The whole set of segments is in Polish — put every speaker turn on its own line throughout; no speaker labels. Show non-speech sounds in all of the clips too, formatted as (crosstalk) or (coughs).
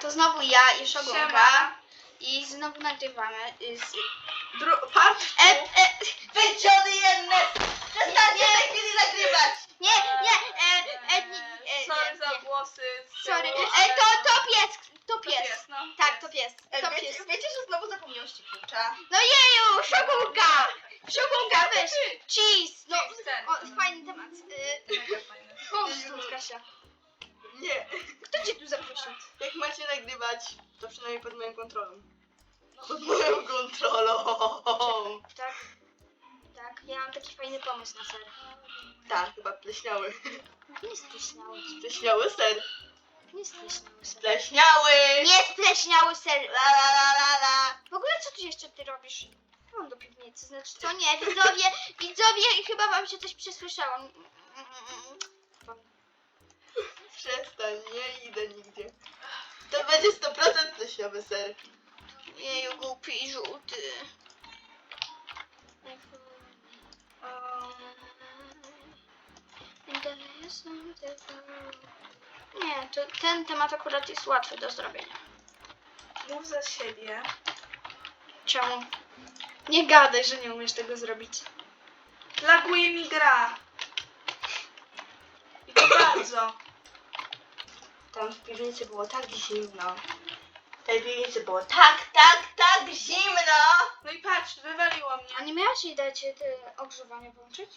to znowu ja i Szogunka.
Siema.
I znowu nagrywamy. y, Z...
Dru- part
E,
two.
e,
Wyciony jedne! Przestańcie w tej chwili nagrywać!
nie, nie, e, e, nie, e,
Sorry
nie,
za
nie.
włosy. z
Sorry. E,
ale-
to, to pies, to pies.
pies, no.
Tak, to pies.
E,
To
wiecie,
pies.
wiecie, że znowu zapomniałyście klucza?
No jeju, Szogunka! Szogunka, weź. Cheese. No,
Cheese, ten.
o, fajny temat. Y,
Mega fajny. (laughs)
Chodź Kasia.
Nie.
Kto cię tu zaprosił?
Jak macie nagrywać, to przynajmniej pod moją kontrolą. Pod moją kontrolą!
Tak. Tak, ja mam taki fajny pomysł na ser.
Tak, chyba pleśniały.
Nie spleśniały.
Pleśniały ser.
Nie spleśniały ser.
Pleśniały!
Nie spleśniały ser.
La la la la la!
W ogóle co tu jeszcze ty robisz? Mam do piwnicy, znaczy co nie, (laughs) widzowie, widzowie, chyba wam się coś przesłyszało.
Przestań, nie idę nigdzie. To będzie 100% pleśniowy ser.
Jeju, głupi i żółty. Nie, to, ten temat akurat jest łatwy do zrobienia.
Mów za siebie.
Czemu? Nie gadaj, że nie umiesz tego zrobić.
Laguje mi gra. I to bardzo.
Tam w piwnicy było tak zimno. W tej piwnicy było tak, tak, tak zimno!
No i patrz, wywaliło
A
mnie.
nie miałaś jej dać te ogrzewanie włączyć?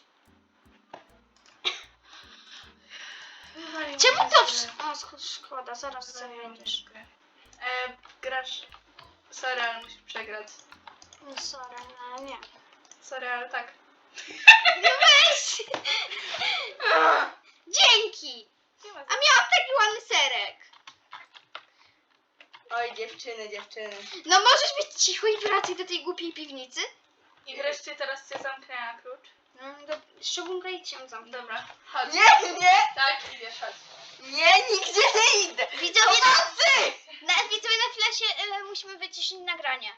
Wywaliło
Czemu
mnie
to...
z
wsz-
gry.
O, sz- szkoda, zaraz co
Wywaliło mnie
będziesz.
z gry. E, grasz... Sorry, ale musisz przegrać.
No sorry, no nie.
Sorry, ale tak. (laughs)
No weź! (laughs) Dzięki! A miałam taki ładny serek.
Oj, dziewczyny, dziewczyny.
No możesz być cicho i wracaj do tej głupiej piwnicy?
I wreszcie teraz cię zamknę na klucz.
No, do szczególnie idź się zamknąć.
Dobra, chodź.
Nie, nie,
Tak, idziesz, chodź.
nie, nigdzie nie idę!
Widzowie, na, na, widzowie na chwilę się e, musimy wyciszyć nagranie.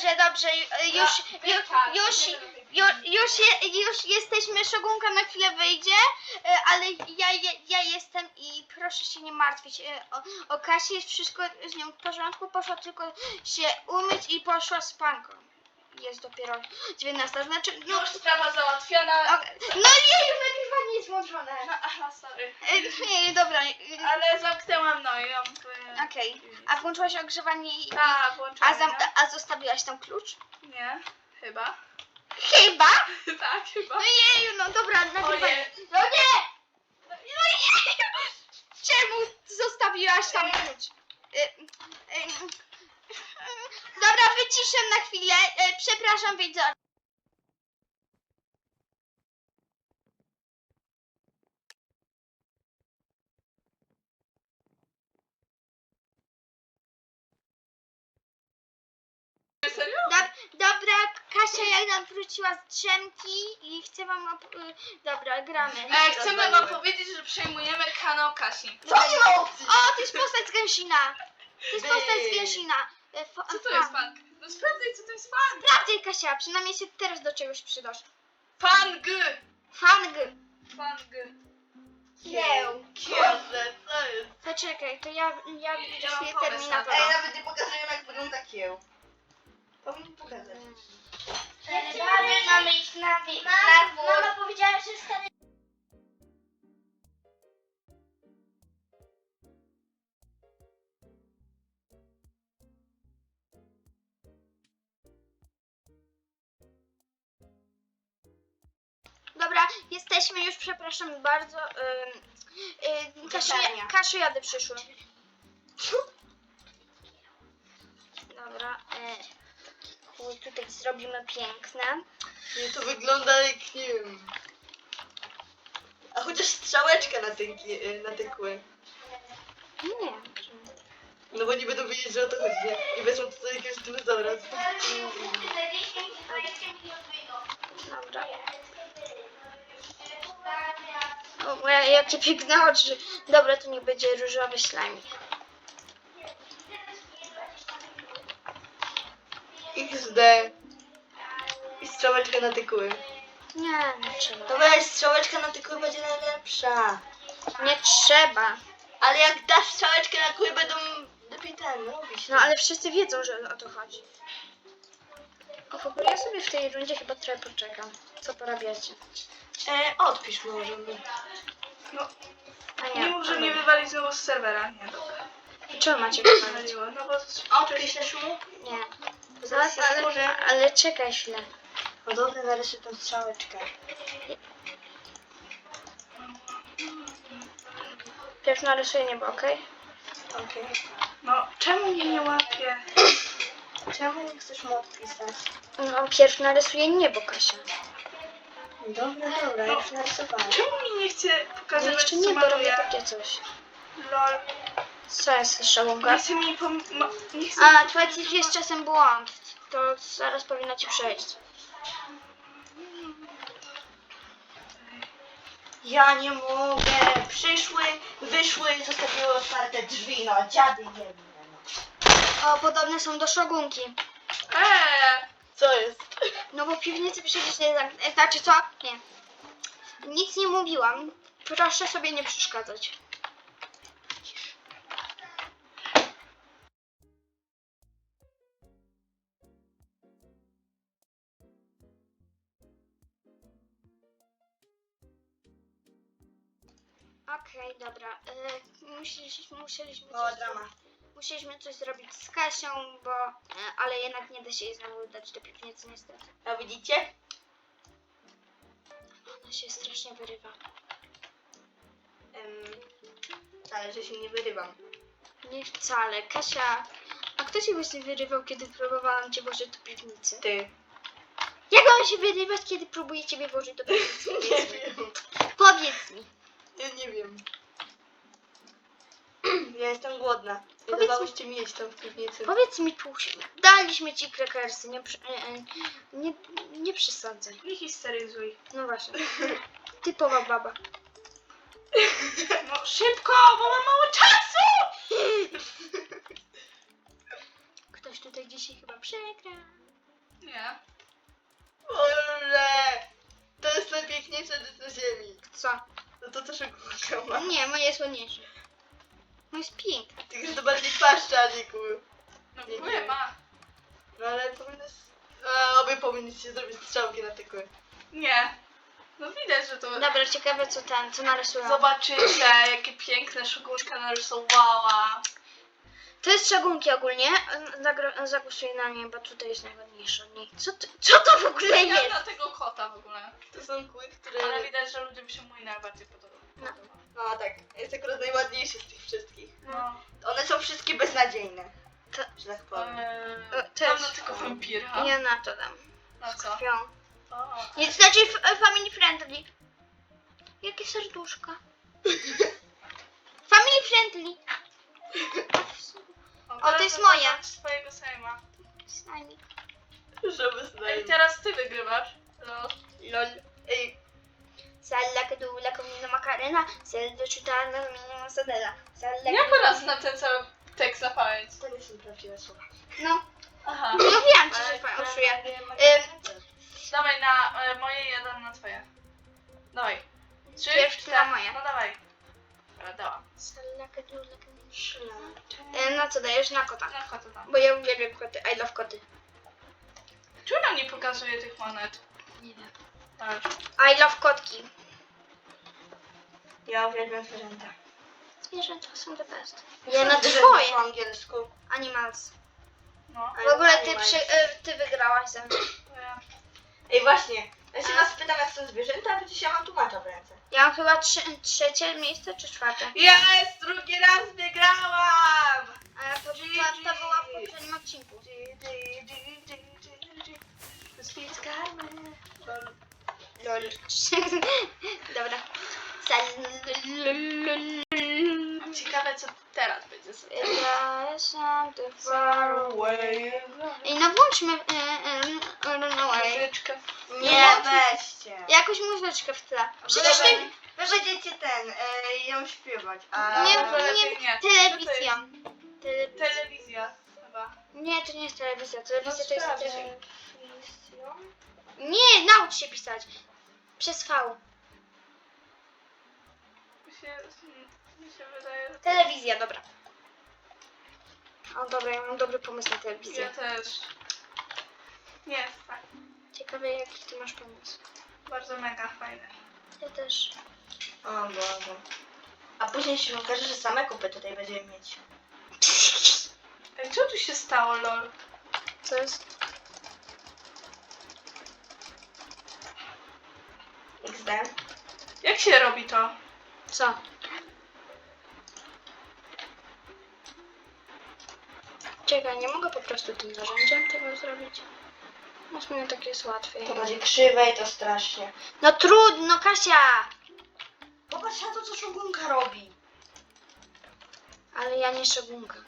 Dobrze, dobrze, e, już, już, już, już, już, je, już jesteśmy, Szogunka na chwilę wyjdzie, e, ale ja, ja, ja jestem i proszę się nie martwić. e, O, o Kasi jest wszystko z nią w porządku, poszła tylko się umyć i poszła z panką. Jest dopiero 19, znaczy, no,
Już sprawa załatwiona.
no nie, już nagrywanie jest włączone.
No, (laughs) aha, sorry.
E, Nie, dobra, e,
Ale zamknęłam no i ją w...
okej. A włączyłaś ogrzewanie i...
Tak,
A,
włączyłam.
zam,
no.
a zostawiłaś tam klucz?
Nie, chyba.
Chyba? (laughs)
tak, chyba.
No jeju, no dobra, nagrywanie.
Ojej.
No nie! No nie! (laughs) Czemu zostawiłaś tam klucz? Y, y, Dobra, wyciszę na chwilę. Y, Przepraszam widzowie.
Serio?
Dob- dobra, Kasia jak nam wróciła z drzemki i chcę wam... Op- y, dobra, gramy.
E, chcemy wam powiedzieć, że przejmujemy kanał Kasi.
Co nie ma opcji?
O, to jest postać z Gęsina. To jest postać z. Gęsina. Fo-
Co to jest pan? No sprawdzaj, co to jest pan.
Sprawdzaj Kasia, przynajmniej się teraz do czegoś przydasz.
Pan G.
Fang.
Pan G.
Kieł.
Kiełże, co jest?
Poczekaj, to ja, ja
mam
widzę
pomysł na
Terminatora.
Ej, nawet nie pokazuję jak wygląda kieł. Mi pokazać.
Mamy, mamy iść na, na dwór. Mama powiedziała, że stanę... jesteśmy już, przepraszam bardzo. Yy. Kasiu jady przyszły. Dobra, yy, tutaj zrobimy piękne.
Nie, to wygląda jak nie wiem. A chociaż strzałeczka na te, kie- na te kły.
Nie.
No bo nie będą wiedzieć, że o to chodzi, nie? I wezmą tutaj jakiegoś dinozaura.
Dobra. O, moja, jakie piękne oczy. Dobra, to niech będzie różowy slime.
XD. I strzałeczkę na tykuły.
Nie, nie trzeba.
Weź, strzałeczka na tykuły będzie najlepsza.
Nie trzeba.
Ale jak dasz strzałeczkę na kły, będą lepiej ten robić.
No ale wszyscy wiedzą, że o to chodzi. O, w ogóle ja sobie w tej rundzie chyba trochę poczekam. Co porabiacie?
E, odpisz może.
No,
A
nie mów, że mnie wywali znowu z serwera. Nie, dobra.
Czemu macie go wywalić?
Wywaliło, no bo...
Odpisz też mu?
Nie. No,
zaraz
ale,
wkurzę.
ale czekaj chwilę.
No dobra, narysuj tą strzałeczkę.
Pierw narysuję niebo, okej?
Okej.
No, czemu mnie nie łapie? (coughs)
Czemu nie chcesz mu odpisać?
No, pierw narysuję niebo, Kasia.
Dobra, dobra,
No.
już narysowałem.
Czemu mi nie chce
No
pokazywać,
jeszcze
co
niebo robię
maluję?
takie coś.
Lol.
Co jest?
Nie chce mi pom... ma- Nie chce
A, twoje jest czasem błąd. To zaraz powinno ci przejść.
Ja nie mogę. Przyszły, wyszły, zostawiły otwarte drzwi, no dziady jedne. No.
O, podobne są do szogunki.
Eee!
Co jest?
No bo piwnicy przecież nie zam... e, Znaczy co? Nie. Nic nie mówiłam. Proszę sobie nie przeszkadzać. Okej, dobra. E, musieliśmy, musieliśmy,
O,
coś
drama.
Musieliśmy coś zrobić z Kasią, bo... E, ale jednak nie da się jej znowu dać do piwnicy niestety.
A widzicie?
Ona się strasznie wyrywa.
Um, ale że się nie wyrywam.
Nie wcale. Kasia, a kto się właśnie wyrywał, kiedy próbowałam cię włożyć do piwnicy?
Ty.
Jak mam się wyrywać, kiedy próbuję ciebie włożyć do piwnicy? (laughs)
Nie
Powiedz mi.
wiem.
Powiedz mi.
Ja nie wiem. (clears throat) Ja jestem głodna. Nie
Powiedz
dawałyście mi jeść tam w piwnicy.
Powiedz mi tu. Daliśmy ci krakersy, nie, przy- e, e, nie, nie przesadzaj.
Nie histeryzuj.
No właśnie. (laughs) Typowa baba.
No szybko, bo mam mało czasu! (laughs)
Ktoś tutaj dzisiaj chyba przegra.
Nie.
Boże! To jest najpiękniejsze rzecz na ziemi.
Co?
No to też ogórka ma.
Nie, moje jest Moje jest piękne.
Tylko to bardziej paszcza, Niku.
No
Nie,
w
nie.
ogóle ma.
No ale powinno... A, obie powinniście zrobić strzałki na tykły.
Nie. No widać, że to...
Dobra, ciekawe co ten, co narysują.
Zobaczycie, (clears throat) jakie piękne szogunka narysowała.
To jest szagunki ogólnie. Zagro- zagłosuję na nie, bo tutaj jest najładniejsza od niej. Co to, co to w ogóle
Ja
jest?
na tego kota w ogóle.
To są kły, które...
Ale widać, że ludziom się mój najbardziej podoba.
No.
No tak, jest akurat najładniejszy z tych wszystkich.
No.
One są wszystkie beznadziejne.
To-
Że tak powiem.
Eee,
to
mam na tylko wampira.
Ja na to dam.
Na co?
Krwią.
O.
Nie, znaczy f- family friendly. Jakie serduszka. family friendly. O, to jest moja.
swojego Sejma.
Snajmik.
Żeby
Ej,
znaleźć.
teraz ty wygrywasz. No.
Lol. Ej,
Salla kadula komina makarena. Seldo czytana komina mozzarella. Salla
Jak ona zna ten cały tekst na pamięć?
to nie są prawdziwe słowa.
No,
Aha.
mówiłam ci, że fałszuję. Ym,
Dawaj na e, moje, jeden na twoje. Dawaj. Trzy,
Pierwszy
cztery.
na moje.
No dawaj. Dobra, dała.
Salla kadula komina. E, Na co dajesz? Na kota.
No kota tam.
Bo ja uwielbiam koty. I love koty.
Czemu nam nie pokazuje tych monet?
Nie wiem.
Tak.
I love kotki.
Ja uwielbiam zwierzęta.
Zwierzęta są the best. Ja na twoje.
Po angielsku.
Animals.
No.
W ogóle ty, przy, e, ty wygrałaś ze mną.
Ej, właśnie. Ja się
A?
was pytam, jak są zwierzęta, a przecież ja mam tłumacza w ręce.
Ja mam chyba trzy, trzecie miejsce czy czwarte.
Jest! Drugi raz wygrałam! (laughs)
Dobra.
Ciekawe co teraz będzie sobie.
Far
away.
Ej, no włączmy e, e, Run Away.
Muzyczkę.
Nie weźcie.
Jakąś muzyczkę w tle.
Przecież wy,
ty...
wy będziecie ten, e, ją śpiewać. A...
Nie, nie, telewizja. Tele...
Telewizja chyba.
Nie, to nie jest telewizja. Telewizja to jest... Nie, naucz się pisać. Przez V.
Mi się, mi się wydaje, że
Telewizja, dobra. O dobra, ja mam dobry pomysł na
ja
telewizję.
też. Nie, tak.
Ciekawe jaki ty masz pomysł.
Bardzo mega fajny.
Ja też.
O Boże. A później się okaże, że same kupy tutaj będziemy mieć.
Ej, co tu się stało, lol?
Co jest?
XD.
Jak się robi to?
Co? Czekaj, nie mogę po prostu tym narzędziem tego zrobić? Może tak jest łatwiej.
To będzie krzywe i to strasznie.
No trudno, Kasia!
Popatrz na to, co szogunka robi.
Ale ja nie szogunka.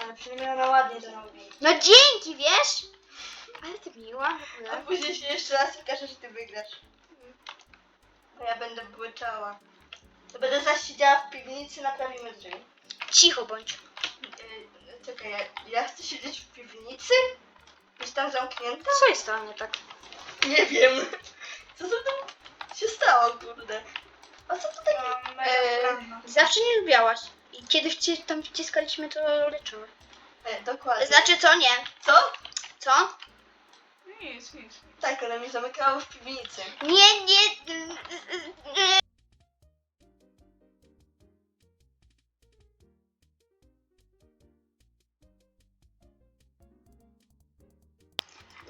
Ale przynajmniej ona ładnie to robi.
No dzięki, wiesz? Ale ty miła w
A
ogóle.
później się jeszcze raz okaże, że ty wygrasz. A ja będę błyczała. To będę zaś siedziała w piwnicy, naprawimy drzwi.
Cicho bądź.
Yy, czekaj, ja, ja chcę siedzieć w piwnicy? Być tam zamknięta?
Co jest to nie tak?
Nie wiem. Co za tam się stało, kurde? A co tutaj?
Sprawna.
Zawsze nie lubiałaś. I kiedy wci tam wciskaliśmy, to leczyły.
E, dokładnie.
Znaczy co nie?
Co?
Co?
Nic, nic.
Tak, ona mnie zamykała w piwnicy.
Nie, nie.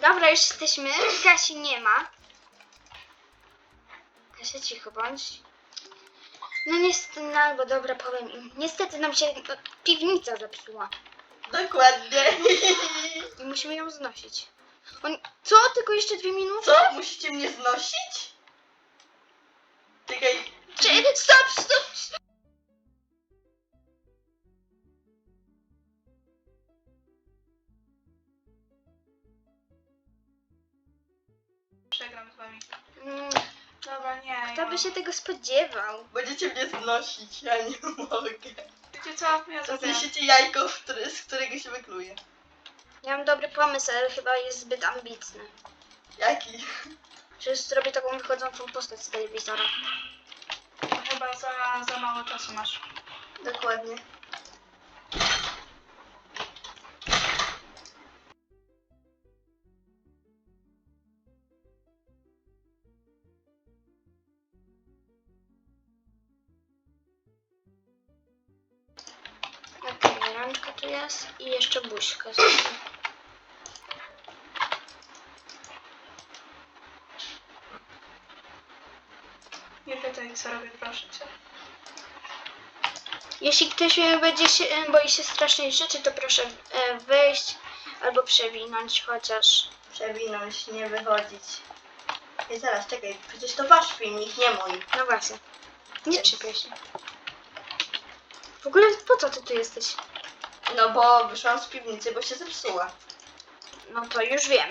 Dobra, już jesteśmy. Kasi nie ma. Kasia, cicho bądź. No niestety, no albo dobra, powiem im. Niestety nam się piwnica zepsuła.
Dokładnie.
I musimy ją znosić. On... Co? Tylko jeszcze dwie minuty?
Co? Musicie mnie znosić? Czekaj.
Cze- Stop, stop, stop.
Przegram z wami.
Mm,
Dobra, nie.
Kto by się tego spodziewał?
Będziecie mnie znosić, ja nie (laughs) mogę.
Wiecie co? Ja
zniesiecie jajko, w z którego się wykluje.
Ja mam dobry pomysł, ale chyba jest zbyt ambitny.
Jaki?
Że zrobię taką wychodzącą postać z telewizora.
Chyba za, za mało czasu masz.
Dokładnie.
Okej, rączka tu jest i jeszcze buźka.
Nie pytaj, co robię, proszę cię.
Jeśli ktoś e, będzie się, e, boi się strasznej rzeczy, to proszę e, wyjść albo przewinąć chociaż.
Przewinąć, nie wychodzić. I zaraz, czekaj, przecież to wasz filmik, nie mój.
No właśnie. Nie czepiaj się. W ogóle po co ty tu jesteś?
No bo wyszłam z piwnicy, bo się zepsuła.
No to już wiem.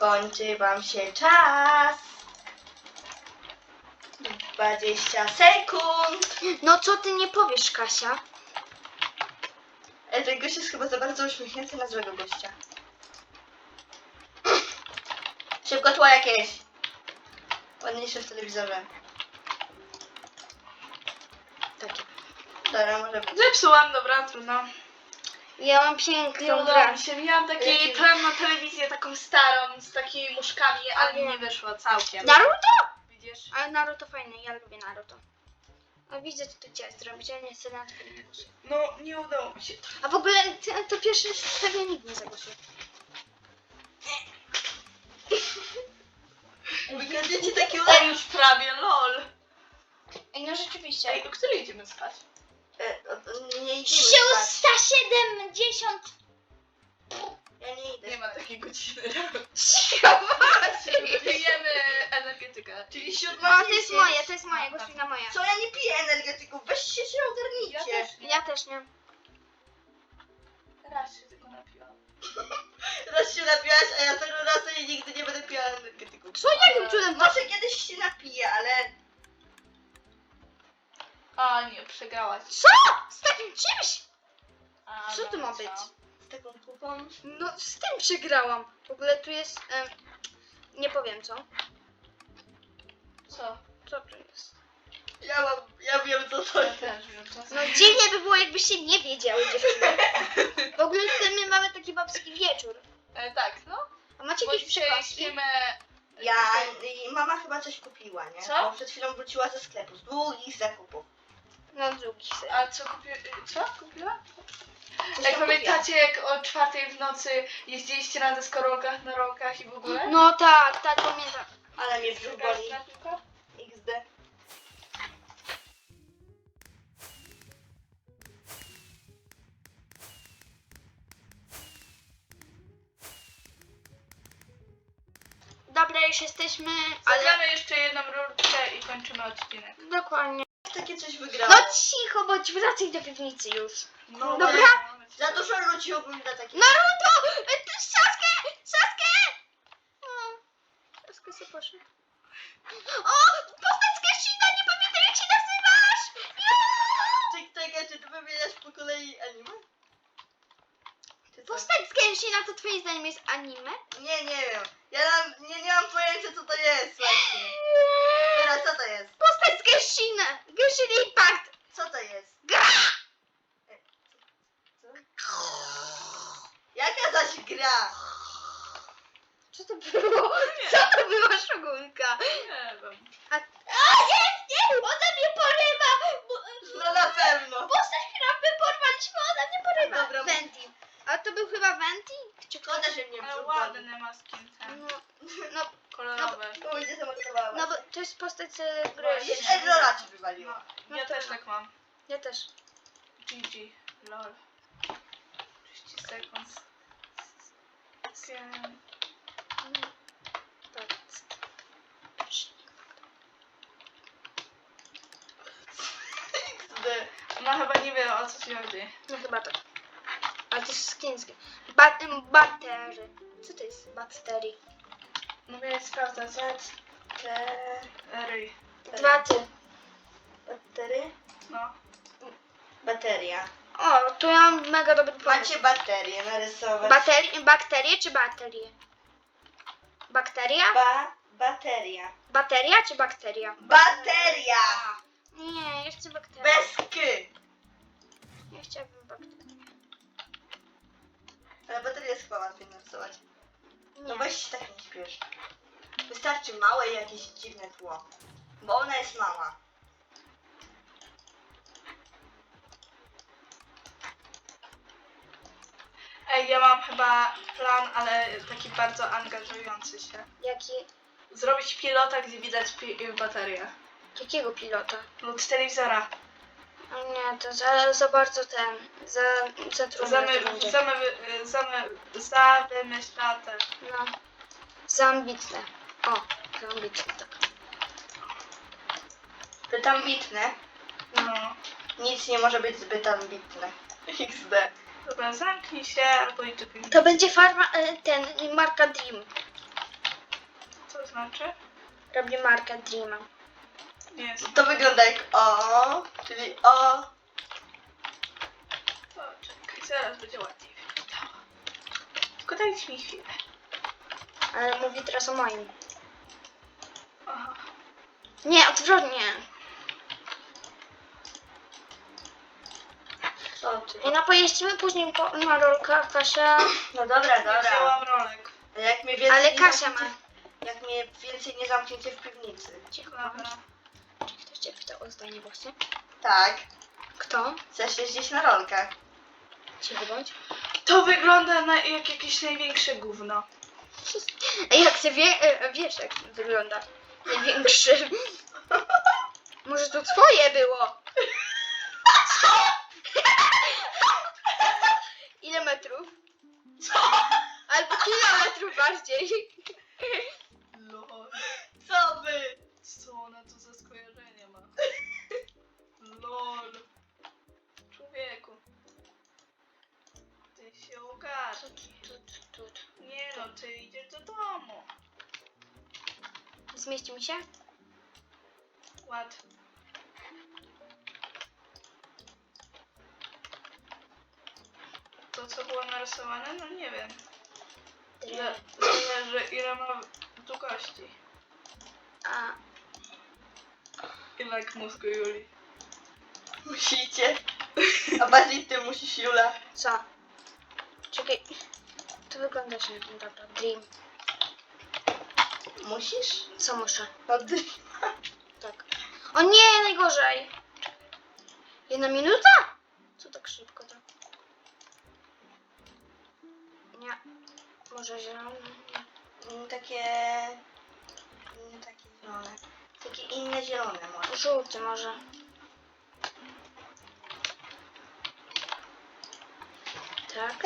Kończy wam się czas. 20 sekund.
No co ty nie powiesz, Kasia?
E, ten gość jest chyba za bardzo uśmiechnięty na złego gościa. Szybko tło jakieś. Ładniejsze w telewizorze.
Takie.
Dobra, może być.
Zepsułam, dobra, trudno.
Ja mam
Nie
piękną grę.
się. Miałam taki plan na telewizję taką starą, z takimi muszkami, ale mi nie wyszło całkiem.
Naruto?
Widzisz?
Ale Naruto fajne, ja lubię Naruto. A widzę, co tu chciałeś zrobić, ale nie chcę na to nie.
No, nie udało mi się.
A w ogóle ty- to pierwszy sobie nikt nie zagłosuje. (laughs)
Wykradniecie takie
Ej, już prawie, lol.
Ej, no rzeczywiście.
Ej, o której idziemy spać?
E, o- nie idziemy spać.
370!
Ja nie idę
Nie ma takiej godziny.
Cicho!
Pijemy energetykę.
Czyli siódma
No, to jest
dziesięć.
moje, to jest moje, głosuj na moje.
Co, ja nie piję energetyków, weźcie się
Ja
ogarnijcie.
też nie.
Ja też nie.
Raz się tylko napiłam. (laughs)
Raz się napiłaś, a ja tego razu i nigdy nie będę pijała energetyków.
Co, jakim cudem to...
Może kiedyś się napiję, ale
A, nie, przegrałaś.
Co? Z takim czymś?
A,
Co to ma być?
co?
taką kupą.
No z tym przegrałam. W ogóle tu jest... em, nie powiem co.
Co?
Co tu jest?
Ja mam, ja wiem co to
Ja
jest.
też wiem, co
No dziwnie by było jakbyście nie wiedziały dziewczyny. W ogóle tutaj my mamy taki babski wieczór.
E, tak, no.
A macie
Bo
jakieś
dzisiaj
przekąski?
śpimy...
Ja, i mama chyba coś kupiła, nie?
Co?
Bo przed chwilą wróciła ze sklepu, z długich zakupów.
No drugi ser.
A co kupi... Co kupiła? Jak pamiętacie, jak o czwartej w nocy jeździliście na deskorolkach, na rolkach i w ogóle?
No tak, tak pamiętam.
Ale mnie brzuch boli. XD.
Dobra, już jesteśmy, ale...
Zagramy jeszcze jedną rurkę i kończymy odcinek.
Dokładnie.
Takie coś
No
wygrałam.
cicho, bądź wracaj do piwnicy już.
No,
Dobra.
Za dużo ludzi ogląda takie.
Naruto! y, ty Saskę! Saskę! O, Saskę sobie poszedł. O! Postać z Geshina! Nie pamiętam jak się nazywasz! Ja!
Czekaj, czy ty wymieniasz po kolei anime? Czy co?
Postać z Geshina to twoim zdaniem jest anime?
Nie, nie wiem. Ja nam, nie, nie mam pojęcia co to jest właśnie. Teraz co to jest?
Postać z Geshina! Genshin Impact!
Co to jest?
Gra!
Jaka zaś gra?
Co to było? Co to była szogunka?
Nie wiem.
A, a nie, nie! Ona mnie porywa! Bo,
No na pewno.
postać, którą my porwaliśmy, ona mnie porywa!
Dobra,
Venti. A to był chyba Venti? Czy
Szkoda, że mnie
Ale ładny ma skin ten.
No, no,
Kolorowy.
Bo będzie zamordowała.
no bo to jest postać z gry.
Właśnie.
Jeszcze Edrora ci wywaliło.
No,
No
ja też tak mam.
Ja też.
GG. Lol. 30 sekund. Skin.
XD.
No chyba nie wiem o co ci chodzi.
No chyba tak. Ale to jest skińskie. Bat batery. Co to jest batery?
No więc jest Ry.
Dwa ty.
Batery?
No.
Bateria.
O, tu ja mam mega dobry pomysł.
Macie baterię narysować.
Baterie, bakterie czy baterie? Bakteria?
Ba bateria.
Bateria czy bakteria?
Bateria!
Nie, ja chcę bakterię.
Bez k.
Ja chciałabym bakterię.
Ale baterię jest chyba łatwiej narysować. No
Nie.
weź się tak nie śpiesz. Wystarczy małe i jakieś dziwne tło. Bo ona jest mała.
Ej, ja mam chyba plan, ale taki bardzo angażujący się.
Jaki,
Zrobić pilota, gdzie widać pi- baterię.
jakiego pilota?
Z telewizora.
O nie, to za, za bardzo ten, za, za trudne
Zamy,
to będzie.
zamy, zamy, za wymyślate.
No, za ambitne. O, za ambitne, tak.
Zbyt ambitne.
No.
Nic nie może być zbyt ambitne. (laughs) XD.
Dobra, zamknij się albo idź do piwnicy.
To będzie farma, e, ten, marka Dream.
Co znaczy?
Robi markę Dreama.
Nie jest.
To wygląda jak o, czyli o.
Poczekaj, zaraz będzie łatwiej wyglądało. Tylko dajcie mi chwilę.
Ale mówi teraz o moim.
Aha.
Nie, odwrotnie.
Co ty?
I no pojeździmy później po, na rolkach, Kasia.
No dobra, dobra.
Wzięłam rolek.
A Jak mnie więcej
Ale
nie
Kasia ma.
Jak mnie więcej nie zamknięcie w piwnicy.
Cicho,
Dobra.
Czy ktoś cię pytał o zdanie właśnie?
Tak.
Kto?
Chcesz jeździć na rolkach.
Cicho bądź.
To wygląda na, jak jakieś największe gówno. (laughs)
Ej, jak ty wie, e, wiesz jak wygląda. Największy. (laughs) Może to twoje było? (laughs) Ile metrów? Albo kilometrów bardziej.
Lol.
Co wy?
Co ona tu za skojarzenie ma? Lol. Człowieku. Ty się ogarnij. Nie no, ty idziesz do domu.
Zmieści mi się?
Ład. Co było narysowane? No nie wiem. Ile, zależy ile ma długości.
A,
I like mózgu Julii.
Musicie. A bardziej ty musisz, Jula.
co? Czekaj. To wygląda się na dobra. Dream.
Musisz?
Co muszę?
No ty.
Tak. O nie, najgorzej. Jedna minuta? Co tak szybko to? Nie. Może zielony? Nie.
Mm, Takie... mm, Takie zielone. Takie inne zielone może.
Żółty może. Tak.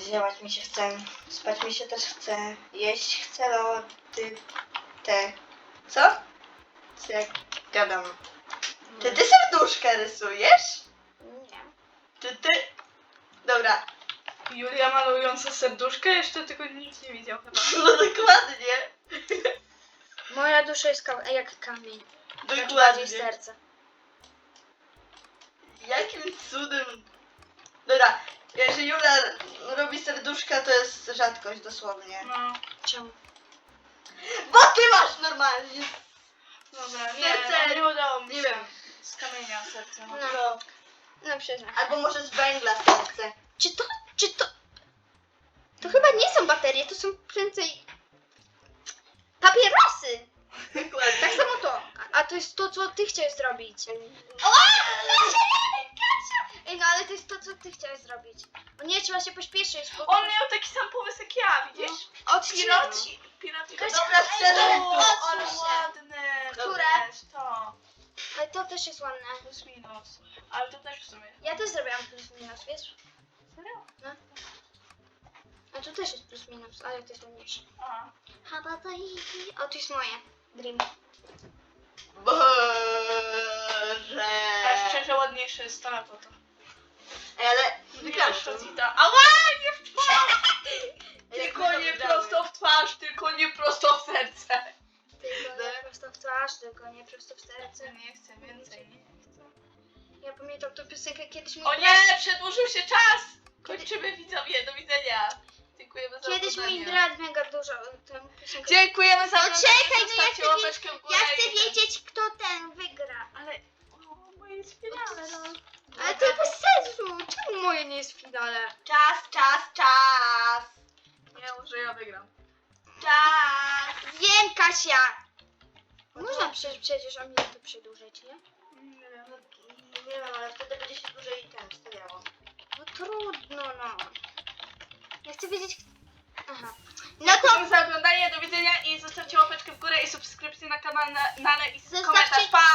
Ziełać mi się chce, spać mi się też chce, jeść chcę lody, te. Co? Co jak gadam? Czy ty serduszka rysujesz?
Nie.
Czy ty... Dobra,
Julia malująca serduszkę, jeszcze tego nikt nie widział chyba. (laughs)
no dokładnie.
Moja dusza jest ka- jak kamień. Znaczy
Dokładnie.
bardziej serce.
Jakim cudem... Dobra, jeżeli Jula robi serduszka, to jest rzadkość dosłownie.
No,
Czemu?
Bo ty masz normalnie.
dobra, nie,
Serce-
no, nie udało mi
nie
się.
wiem.
Z kamienia serce. No.
No,
No.
no przyznam.
Albo może z węgla serce.
Czy to, czy to... To chyba nie są baterie, to są prędzej... Papierosy!
Dokładnie.
Tak samo to. A, a to jest to, co ty chciałeś zrobić. Ej, no ale to jest to, co ty chciałeś zrobić. O nie, trzeba się pośpieszyć, bo...
On miał taki sam pomysł jak ja, widzisz?
Odcinać.
Piloci. Piloci.
Kasia,
Dobra, strzelę.
O,
Odsuń
ale
się.
ładne. To
Które?
to.
Ale to też jest ładne.
Plus minus. Ale to też w sumie.
Ja też zrobiłam plus minus, wiesz?
Serio?
A tu też jest plus minus, ale to jest mniejsze.
Aha.
O, to jest moje. Dream.
Boże.
A szczerze ładniejsze jest to na to.
Ej, ale
wiesz,
to.
Rosita. Ała, nie w twarz! (laughs) Tylko nie prosto w twarz, tylko nie prosto w serce.
Tylko nie prosto w twarz, tylko nie prosto w serce.
Nie chcę więcej, nie chcę.
Ja pamiętam tą piosenkę kiedyś mi...
O nie, przedłużył się czas! Kończymy widzowie, do widzenia. Dziękujemy za
Kiedyś mój
oglądanie.
brat mega dużo piosenkę...
Dziękujemy za
No
oglądanie.
czekaj, no ja
Zostawcie
chcę
łapeczkę w górę
Ja chcę
i-
wiedzieć, kto ten wygra.
Ale... O, moje jest w finale, no.
Ale to bez sensu. Czemu moje nie jest w finale?
Czas, czas, czas.
Nie, może ja wygram.
Czas.
Wiem, Kasia. Można przecież, przecież o minutę przedłużyć, nie?
No, nie wiem, ale wtedy będzie się dłużej ten stawiało.
No trudno, no. Ja chcę wiedzieć... Aha. No to
Dziękujemy za oglądanie, do widzenia i zostawcie łapeczkę w górę i subskrypcję na kanale i
Zostawcie-
komentarz. Pa!